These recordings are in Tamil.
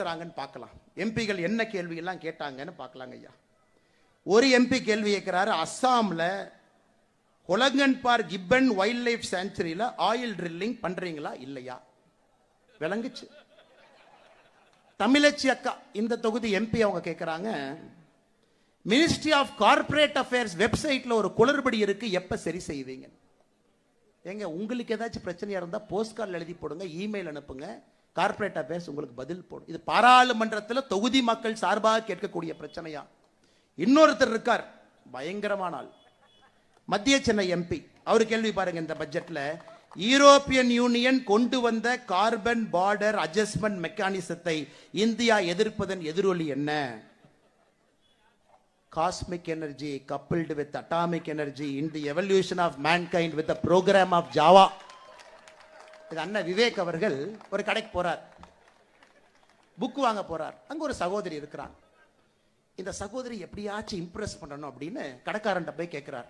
கேட்குறாங்கன்னு பார்க்கலாம். எம்பிகள் என்ன கேள்வியெல்லாம் கேட்டாங்கன்னு பார்க்கலாங்க ஐயா. ஒரு எம்பி கேள்வி கேட்கிறாரு அஸ்ஸாமில் ஒலங்கன்பார் கிப்பன் வைல்ட் லைஃப் சாங்சுரியில ஆயில் ட்ரில்லிங் பண்ணுறீங்களா இல்லையா? விளங்குச்சு. தமிழச்சி அக்கா இந்த தொகுதி எம்பி அவங்க கேட்குறாங்க மினிஸ்ட்ரி ஆஃப் கார்பரேட் அஃபேர்ஸ் வெப்சைட்டில் ஒரு குளறுபடி இருக்குது எப்போ சரி செய்வீங்க ஏங்க உங்களுக்கு ஏதாச்சும் பிரச்சனையாக இருந்தால் போஸ்ட் கார்டில் எழுதி போடுங்க இமெயில் அனுப்புங்க. கார்ப்பரேட் அஃபேர்ஸ் உங்களுக்கு பதில் போடும். இது பாராளுமன்றத்தில் தொகுதி மக்கள் சார்பாக கேட்கக்கூடிய பிரச்சனையா? இன்னொருத்தர் இருக்கார் பயங்கரமான ஆள். மத்திய சென்னை எம்பி. அவர் கேள்வி பாருங்க இந்த பட்ஜெட்ல. யூரோப்பியன் யூனியன் கொண்டு வந்த கார்பன் பார்டர் அட்ஜஸ்ட்மெண்ட் மெக்கானிசத்தை இந்தியா எதிர்ப்பதன் எதிரொலி என்ன? Cosmic energy coupled with atomic energy in the evolution of mankind with program of Java இது அண்ணன் விவேக் அவர்கள் ஒரு கடைக்கு போறார். புக் வாங்க போறார். அங்க ஒரு சகோதரி இருக்கிறாங்க இந்த சகோதரி எப்படியாச்சும் இம்ப்ரெஸ் பண்ணணும் அப்படின்னு கடைக்காரன்ட்ட போய் கேட்கிறார்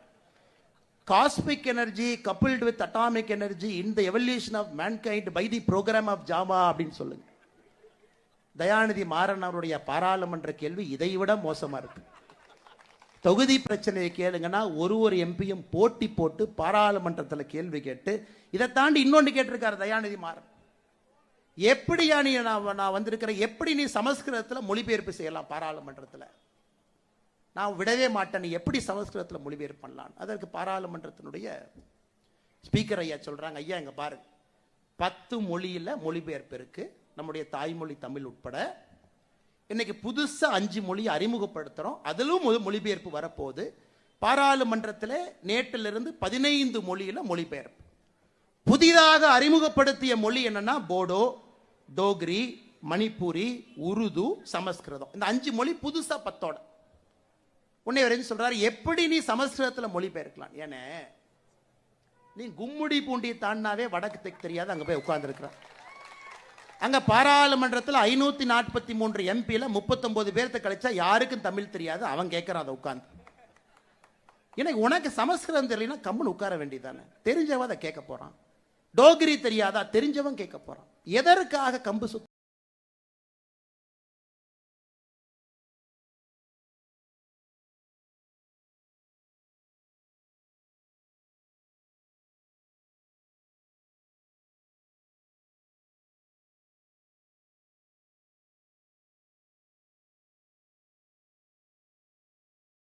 cosmic energy coupled with atomic energy in the evolution of mankind by the program of Java அப்படின்னு சொல்லுங்க. தயாநிதி மாறன் அவருடைய பாராளுமன்ற கேள்வி இதை விட மோசமா இருக்கு. தொகுதி பிரச்சனையை கேளுங்கன்னா ஒரு ஒரு எம்பியும் போட்டி போட்டு பாராளுமன்றத்தில் கேள்வி கேட்டு இதை தாண்டி இன்னொன்று கேட்டிருக்காரு தயாநிதி மாறன். எப்படியா நீ நான் நான் வந்திருக்கிறேன்? எப்படி நீ சமஸ்கிருதத்தில் மொழிபெயர்ப்பு செய்யலாம் பாராளுமன்றத்தில்? நான் விடவே மாட்டேன். நீ எப்படி சமஸ்கிருதத்தில் மொழிபெயர்ப்பு பண்ணலாம்? அதற்கு பாராளுமன்றத்தினுடைய ஸ்பீக்கர் ஐயா சொல்கிறாங்க ஐயா இங்கே பாருங்க. பத்து மொழியில் மொழிபெயர்ப்பு இருக்கு. நம்முடைய தாய்மொழி தமிழ் உட்பட இன்னைக்கு புதுசாக அஞ்சு மொழியை அறிமுகப்படுத்துகிறோம் அதிலும் மொழிபெயர்ப்பு வரப்போகுது. பாராளுமன்றத்தில் நேற்றிலிருந்து பதினைந்து மொழியில் மொழிபெயர்ப்பு. புதிதாக அறிமுகப்படுத்திய மொழி என்னன்னா போடோ டோக்ரி மணிப்பூரி உருது சமஸ்கிருதம். இந்த அஞ்சு மொழி புதுசாக பத்தோட. உன்னை வரைக்கும் சொல்கிறாரு எப்படி நீ சமஸ்கிருதத்தில் மொழிபெயர்க்கலாம்? ஏன்னா நீ கும்முடி பூண்டி தாண்டினாவே வடக்கு தெற்கு தெரியாது அங்கே போய் உட்கார்ந்துருக்கிறான் அங்க பாராளுமன்றத்தில் ஐநூத்தி நாற்பத்தி மூன்று எம்பியில் முப்பத்தொன்பது பேர்த்த கழிச்சா யாருக்கும் தமிழ் தெரியாது. அவன் கேட்குறான் அதை உட்காந்து ஏன்னா உனக்கு சமஸ்கிருதம் தெரியலனா கம்முன்னு உட்கார வேண்டியதானே தெரிஞ்சவன் அதை கேட்க போறான். டோகிரி தெரியாதா? தெரிஞ்சவன் கேட்க போறான். எதற்காக கம்பு சுத்த